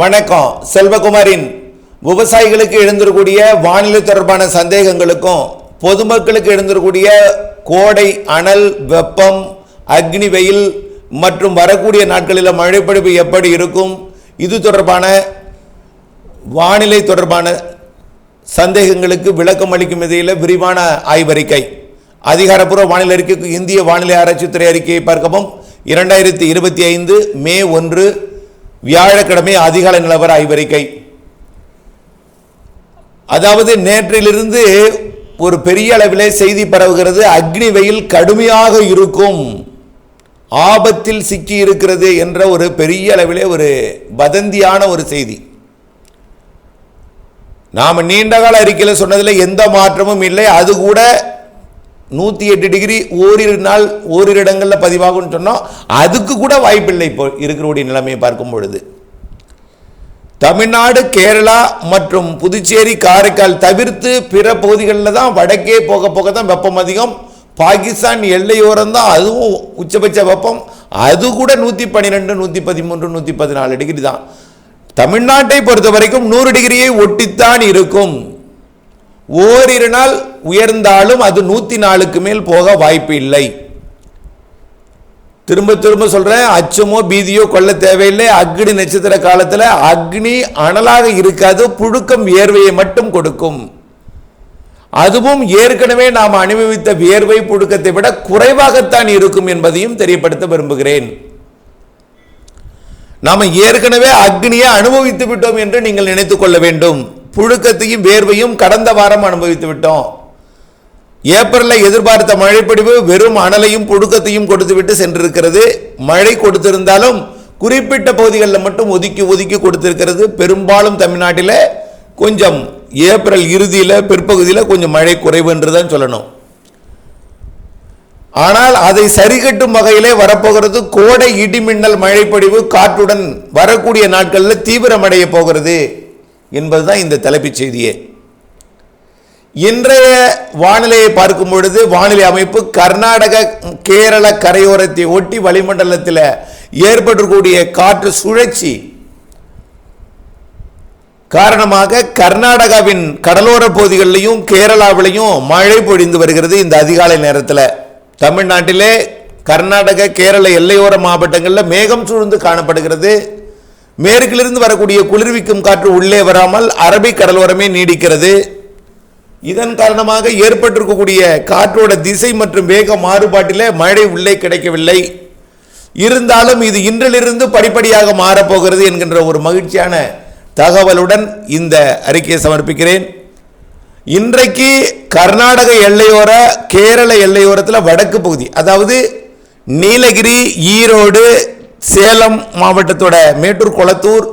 வணக்கம். செல்வகுமாரின் விவசாயிகளுக்கு எழுந்திருக்கூடிய வானிலை தொடர்பான சந்தேகங்களுக்கும் பொதுமக்களுக்கு எழுந்திருக்கூடிய கோடை அனல் வெப்பம் அக்னி வெயில் மற்றும் வரக்கூடிய நாட்களில் மழைப்பொழிவு எப்படி இருக்கும்? இது தொடர்பான வானிலை தொடர்பான சந்தேகங்களுக்கு விளக்கம் அளிக்கும் விதையில் விரிவான ஆய்வறிக்கை. அதிகாரப்பூர்வ வானிலை அறிக்கைக்கு இந்திய வானிலை ஆராய்ச்சித்துறை அறிக்கையை பார்க்கவும். இரண்டாயிரத்தி இருபத்தி ஐந்து மே ஒன்று வியாழக்கிழமை அதிகாலை நிலவர ஆய்வறிக்கை அதாவது நேற்றிலிருந்து ஒரு பெரிய அளவிலே செய்தி பரவுகிறது. அக்னி வெயில் கடுமையாக இருக்கும். ஆபத்தில் சிக்கி இருக்கிறது என்ற ஒரு பெரிய அளவிலே ஒரு வதந்தியான ஒரு செய்தி. நாம் நீண்டகால அறிக்கையில் சொன்னதில் எந்த மாற்றமும் இல்லை. அது கூட நூற்றி எட்டு டிகிரி ஓரிரு நாள் ஓரிரு இடங்களில் பதிவாகும்னு சொன்னோம் அதுக்கு கூட வாய்ப்பில்லை இப்போ இருக்கிறவுடைய நிலைமையை பார்க்கும் பொழுது. தமிழ்நாடு கேரளா மற்றும் புதுச்சேரி காரைக்கால் தவிர்த்து பிற பகுதிகளில் தான் வடக்கே போக போக தான் வெப்பம் அதிகம். பாகிஸ்தான் எல்லையோரம் தான் அதுவும் உச்சபட்ச வெப்பம். அது கூட நூற்றி பன்னிரெண்டு நூற்றி பதிமூன்று நூற்றி பதினாலு டிகிரி தான். தமிழ்நாட்டை பொறுத்த வரைக்கும் நூறு டிகிரியை ஒட்டித்தான் இருக்கும். ஓரிரு நாள் உயர்ந்தாலும் அது நூற்றி நாலுக்கு மேல் போக வாய்ப்பு இல்லை. திரும்ப திரும்ப சொல்றேன் அச்சமோ பீதியோ கொள்ள தேவையில்லை. அக்னி நட்சத்திர காலத்தில் அக்னி அனலாக இருக்காது புழுக்கம் வியர்வையை மட்டும் கொடுக்கும். அதுவும் ஏற்கனவே நாம் அனுபவித்த வியர்வை புழுக்கத்தை விட குறைவாகத்தான் இருக்கும் என்பதையும் தெரியப்படுத்த விரும்புகிறேன். நாம் ஏற்கனவே அக்னியை அனுபவித்து விட்டோம் என்று நீங்கள் நினைத்துக் கொள்ள வேண்டும். புழுக்கத்தையும் வேர்வையும் கடந்த வாரம் அனுபவித்து விட்டோம். ஏப்ரலில் எதிர்பார்த்த மழைப்பொடிவு வெறும் அனலையும் புழுக்கத்தையும் கொடுத்துவிட்டு சென்றிருக்கிறது. மழை கொடுத்திருந்தாலும் குறிப்பிட்ட பகுதிகளில் மட்டும் ஒதுக்கி ஒதுக்கி கொடுத்திருக்கிறது. பெரும்பாலும் தமிழ்நாட்டில் கொஞ்சம் ஏப்ரல் இறுதியில் பிற்பகுதியில் கொஞ்சம் மழை குறைவு என்று தான் சொல்லணும். ஆனால் அதை சரிகட்டும் வகையிலே வரப்போகிறது. கோடை இடிமின்னல் மழைப்பொடிவு காற்றுடன் வரக்கூடிய நாட்களில் தீவிரமடைய போகிறது. என்பதுதான் இந்த தலைப்புச் செய்தியே. இன்றைய வானிலையை பார்க்கும் பொழுது வானிலை அமைப்பு கர்நாடக கேரள கரையோரத்தை ஒட்டி வளிமண்டலத்தில் ஏற்படக்கூடிய காற்று சுழற்சி காரணமாக கர்நாடகாவின் கடலோர பகுதிகளிலையும் கேரளாவிலையும் மழை பொழிந்து வருகிறது இந்த அதிகாலை நேரத்தில். தமிழ்நாட்டிலே கர்நாடக கேரள எல்லையோர மாவட்டங்களில் மேகம் சூழ்ந்து காணப்படுகிறது. மேற்கிலிருந்து வரக்கூடிய குளிர்விக்கும் காற்று உள்ளே வராமல் அரபிக் கடலோரமே நீடிக்கிறது. இதன் காரணமாக ஏற்பட்டிருக்கக்கூடிய காற்றோட திசை மற்றும் வேக மாறுபாட்டில் மழை உள்ளே கிடைக்கவில்லை. இருந்தாலும் இது இன்றிலிருந்து படிப்படியாக மாறப்போகிறது என்கின்ற ஒரு மகிழ்ச்சியான தகவலுடன் இந்த அறிக்கையை சமர்ப்பிக்கிறேன். இன்றைக்கு கர்நாடக எல்லையோர கேரள எல்லையோரத்தில் வடக்கு பகுதி அதாவது நீலகிரி ஈரோடு சேலம் மாவட்டத்தோட மேட்டூர் குளத்தூர்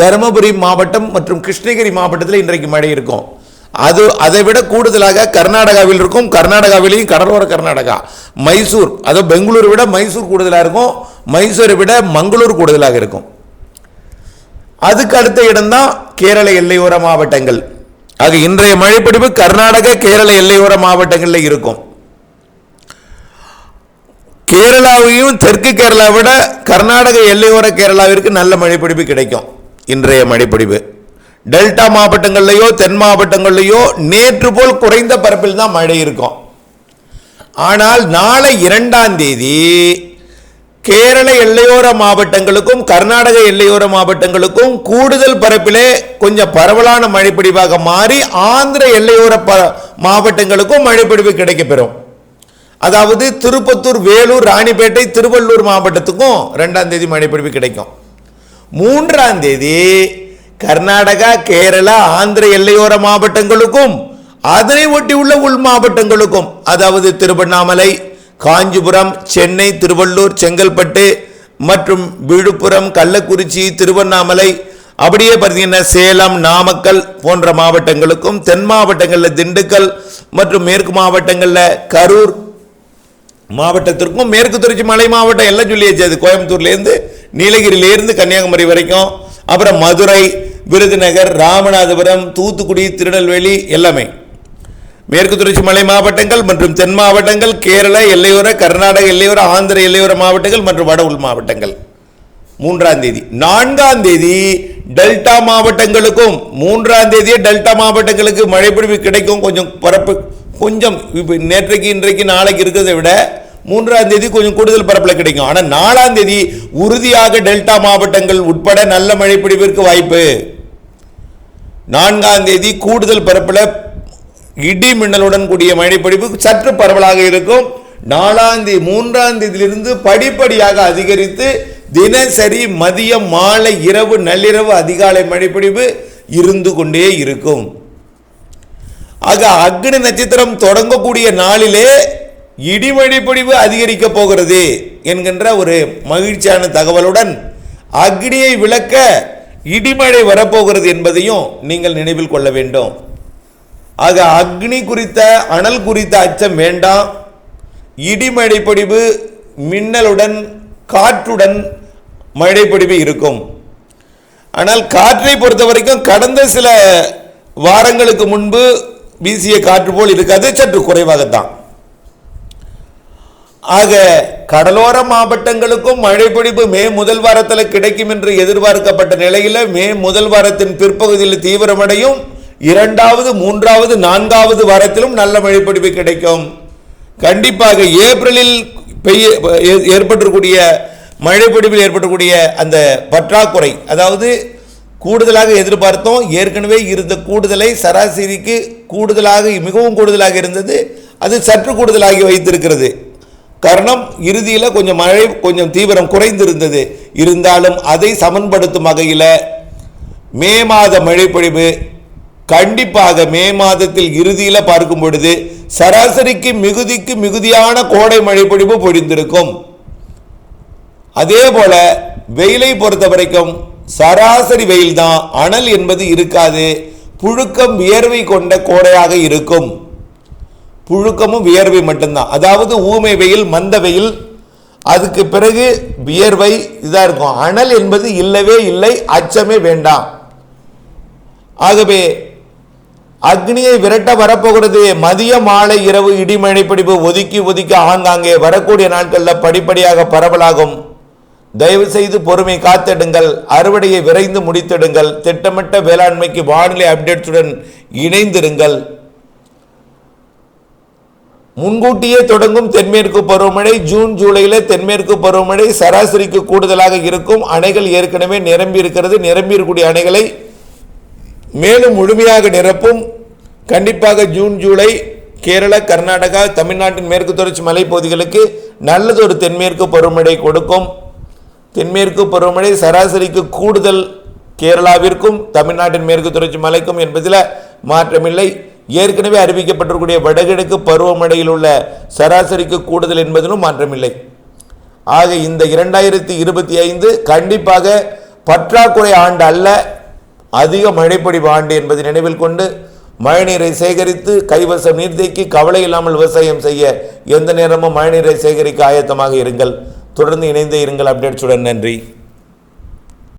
தருமபுரி மாவட்டம் மற்றும் கிருஷ்ணகிரி மாவட்டத்தில் இன்றைக்கு மழை இருக்கும். அது அதை விட கூடுதலாக கர்நாடகாவில் இருக்கும். கர்நாடகாவிலையும் கடலோர கர்நாடகா மைசூர் அதாவது பெங்களூரை விட மைசூர் கூடுதலாக இருக்கும். மைசூரை விட மங்களூர் கூடுதலாக இருக்கும். அதுக்கு அடுத்த இடம்தான் கேரள எல்லையோர மாவட்டங்கள். ஆக இன்றைய மழைப்பிடிப்பு கர்நாடக கேரள எல்லையோர மாவட்டங்களில் இருக்கும். கேரளாவையும் தெற்கு கேரளா விட கர்நாடக எல்லையோர கேரளாவிற்கு நல்ல மழைப்பிடிப்பு கிடைக்கும். இன்றைய மழைப்பிடிப்பு. டெல்டா மாவட்டங்கள்லையோ தென் மாவட்டங்கள்லையோ நேற்று போல் குறைந்த பரப்பில் தான் மழை இருக்கும். ஆனால் நாளை இரண்டாம் தேதி கேரள எல்லையோர மாவட்டங்களுக்கும் கர்நாடக எல்லையோர மாவட்டங்களுக்கும் கூடுதல் பரப்பிலே கொஞ்சம் பரவலான மழைப்பிடிவாக மாறி ஆந்திர எல்லையோர ப மாவட்டங்களுக்கும் மழைப்பிடிவு கிடைக்கப்பெறும். அதாவது திருப்பத்தூர் வேலூர் ராணிப்பேட்டை திருவள்ளூர் மாவட்டத்துக்கும் ரெண்டாம் தேதி மழைப்பொழிவு கிடைக்கும். மூன்றாம் தேதி கர்நாடகா கேரளா ஆந்திர எல்லையோர மாவட்டங்களுக்கும் அதனை ஒட்டி உள்ள உள் மாவட்டங்களுக்கும் அதாவது திருவண்ணாமலை காஞ்சிபுரம் சென்னை திருவள்ளூர் செங்கல்பட்டு மற்றும் விழுப்புரம் கள்ளக்குறிச்சி திருவண்ணாமலை அப்படியே பார்த்தீங்கன்னா சேலம் நாமக்கல் போன்ற மாவட்டங்களுக்கும் தென் மாவட்டங்களில் திண்டுக்கல் மற்றும் மேற்கு மாவட்டங்களில் கரூர் மாவட்டத்திற்கும் மேற்கு தொடர்ச்சி மலை மாவட்டம் எல்லாம் சொல்லியாச்சு. அது கோயம்புத்தூர்லேருந்து நீலகிரியிலேருந்து கன்னியாகுமரி வரைக்கும். அப்புறம் மதுரை விருதுநகர் ராமநாதபுரம் தூத்துக்குடி திருநெல்வேலி எல்லாமே. மேற்கு தொடர்ச்சி மலை மாவட்டங்கள் மற்றும் தென் மாவட்டங்கள் கேரள எல்லையோர கர்நாடக எல்லையோர ஆந்திர எல்லையோர மாவட்டங்கள் மற்றும் வட உள் மாவட்டங்கள். மூன்றாம் தேதி. நான்காம் தேதி டெல்டா மாவட்டங்களுக்கும் மூன்றாம் தேதியே டெல்டா மாவட்டங்களுக்கு மழைப்பொழிவு கிடைக்கும். கொஞ்சம் பரப்பு கொஞ்சம் இப்போ நேற்றைக்கு இன்றைக்கு நாளைக்கு இருக்கிறதை விட மூன்றாம் தேதி கொஞ்சம் கூடுதல் பரப்பில் கிடைக்கும். ஆனால் நாலாம் தேதி உறுதியாக டெல்டா மாவட்டங்கள் உட்பட நல்ல மழைப்பொழிவிற்கு வாய்ப்பு. நான்காம் தேதி கூடுதல் பரப்பில் இடி மின்னலுடன் கூடிய மழைப்பொழிவு சற்று பரவலாக இருக்கும். நாலாம் தேதி மூன்றாம் தேதியிலிருந்து படிப்படியாக அதிகரித்து தினசரி மதியம் மாலை இரவு நள்ளிரவு அதிகாலை மழைப்பொழிவு இருந்து கொண்டே இருக்கும். ஆக அக்னி நட்சத்திரம் தொடங்கக்கூடிய நாளிலே இடிமழை பொழிவு அதிகரிக்க போகிறது என்கின்ற ஒரு மகிழ்ச்சியான தகவலுடன் அக்னியை விளக்க இடிமழை வரப்போகிறது என்பதையும் நீங்கள் நினைவில் கொள்ள வேண்டும். ஆக அக்னி குறித்த அனல் குறித்த அச்சம் வேண்டாம். இடிமழை மின்னலுடன் காற்றுடன் மழைப்பொழிவு இருக்கும். ஆனால் காற்றை பொறுத்த வரைக்கும் கடந்த சில வாரங்களுக்கு முன்பு வீசிய காற்று போல் இருக்காது சற்று குறைவாகத்தான். ஆக கடலோர மாவட்டங்களுக்கும் மழைப்பொழிவு மே முதல் வாரத்தில் கிடைக்கும் என்று எதிர்பார்க்கப்பட்ட நிலையில் மே முதல் வாரத்தின் பிற்பகுதியில் தீவிரமடையும் இரண்டாவது மூன்றாவது நான்காவது வாரத்திலும் நல்ல மழைப்பொழிவு கிடைக்கும். கண்டிப்பாக ஏப்ரலில் பெய்ய ஏ- ஏற்பட்டிருக்கூடிய மழைப்பொழிவில் ஏற்படக்கூடிய அந்த பற்றாக்குறை அதாவது கூடுதலாக எதிர்பார்த்தோம். ஏற்கனவே இருந்த கூடுதலை சராசரிக்கு கூடுதலாக மிகவும் கூடுதலாக இருந்தது. அது சற்று கூடுதலாகி வைத்திருக்கிறது. காரணம் இறுதியில் கொஞ்சம் மழை கொஞ்சம் தீவிரம் குறைந்திருந்தது. இருந்தாலும் அதை சமன்படுத்தும் வகையில் மே மாத மழைப்பொழிவு கண்டிப்பாக மே மாதத்தில் இறுதியில் பார்க்கும் பொழுது சராசரிக்கு மிகுதிக்கு மிகுதியான கோடை மழைப்பொழிவு பொழிந்திருக்கும். அதே போல வெயிலை பொறுத்த வரைக்கும் சராசரி வெயில் தான் அனல் என்பது இருக்காது. புழுக்கம் வியர்வை கொண்ட கோடையாக இருக்கும். புழுக்கமும் வியர்வை மட்டும்தான். அதாவது ஊமை வெயில் மந்த வெயில் அதுக்கு பிறகு வியர்வை இதாக இருக்கும். அனல் என்பது இல்லவே இல்லை அச்சமே வேண்டாம். ஆகவே அக்னியை விரட்ட வரப்போகிறது. மதிய மாலை இரவு இடிமழை பிடிப்பு ஒதுக்கி ஒதுக்கி ஆங்காங்கே வரக்கூடிய நாட்களில் படிப்படியாக பரவலாகும். தயவு செய்து பொறுமை காத்திடுங்கள் அறுவடையை விரைந்து முடித்திடுங்கள் திட்டமிட்ட வேளாண்மைக்கு வானிலை அப்டேட்ஸுடன் இணைந்திருங்கள். முன்கூட்டியே தொடங்கும் தென்மேற்கு பருவமழை ஜூன் ஜூலையில் தென்மேற்கு பருவமழை சராசரிக்கு கூடுதலாக இருக்கும். அணைகள் ஏற்கனவே நிரம்பி இருக்கிறது. நிரம்பி இருக்கக்கூடிய அணைகளை மேலும் முழுமையாக நிரப்பும். கண்டிப்பாக ஜூன் ஜூலை கேரளா கர்நாடகா தமிழ்நாட்டின் மேற்கு தொடர்ச்சி மலைப்பகுதிகளுக்கு நல்லதொரு தென்மேற்கு பருவமழை கொடுக்கும். தென்மேற்கு பருவமழை சராசரிக்கு கூடுதல் கேரளாவிற்கும் தமிழ்நாட்டின் மேற்கு தொடர்ச்சி மலைக்கும் என்பதில் மாற்றமில்லை. ஏற்கனவே அறிவிக்கப்பட்டிருக்கூடிய வடகிழக்கு பருவமழையில் உள்ள சராசரிக்கு கூடுதல் என்பதிலும் மாற்றமில்லை. ஆக இந்த இரண்டாயிரத்தி இருபத்தி ஐந்து கண்டிப்பாக பற்றாக்குறை ஆண்டு அல்ல அதிக மழைப்பொழிவு ஆண்டு என்பதை நினைவில் கொண்டு மழைநீரை சேகரித்து கைவசம் நீர்த்தேக்கி கவலை இல்லாமல் விவசாயம் செய்ய எந்த நேரமும் மழைநீரை சேகரிக்க ஆயத்தமாக இருங்கள். தொடர்ந்து இணைந்தே இருங்கள். அப்டேட்ஸுடன் நன்றி.